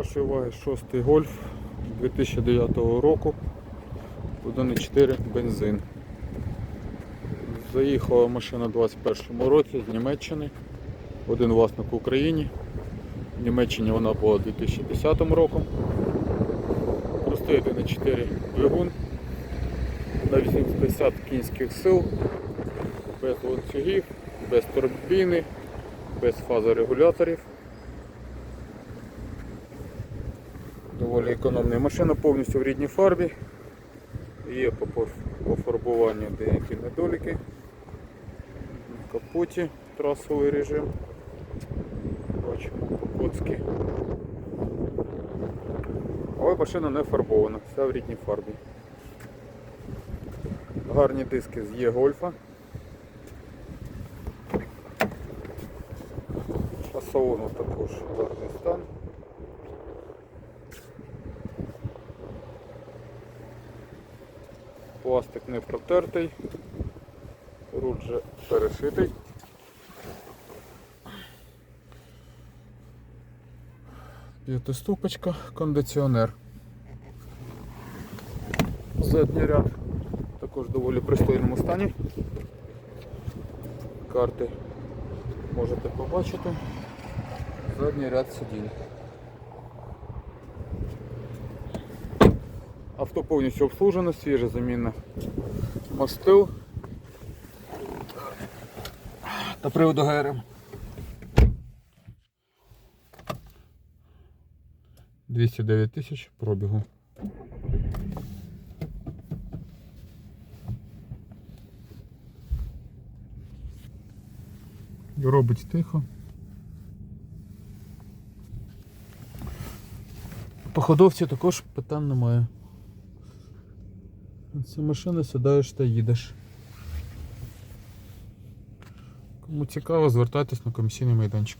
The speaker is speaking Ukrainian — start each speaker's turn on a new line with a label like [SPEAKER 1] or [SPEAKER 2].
[SPEAKER 1] вашої уваги шостий гольф 2009 року. 1.4 бензин. Заїхала машина у 2021 році з Німеччини. Один власник в Україні. В Німеччині вона була 2010 роком. Простий 1.4 двигун на 850 кінських сил, без ланцюгів, без турбіни, без фазорегуляторів. Доволі економна машина повністю в рідній фарбі. Є по пофарбуванню деякі недоліки. На капоті трасовий режим. Бачимо покоцки. Але машина не фарбована, вся в рідній фарбі. Гарні диски з Є гольфа. По салону також гарний стан. Пластик не протертий, руль вже перешитий. П'ятиступочка, кондиціонер. Задній ряд також в доволі пристойному стані. Карти можете побачити. Задній ряд сидінь. Авто повністю обслужено, свіжа заміна мастил та приводу ГРМ. 209 тисяч пробігу. Робить тихо. По ходовці також питань немає. Цю машину сідаєш та їдеш. Кому цікаво, звертайтесь на комісійний майданчик.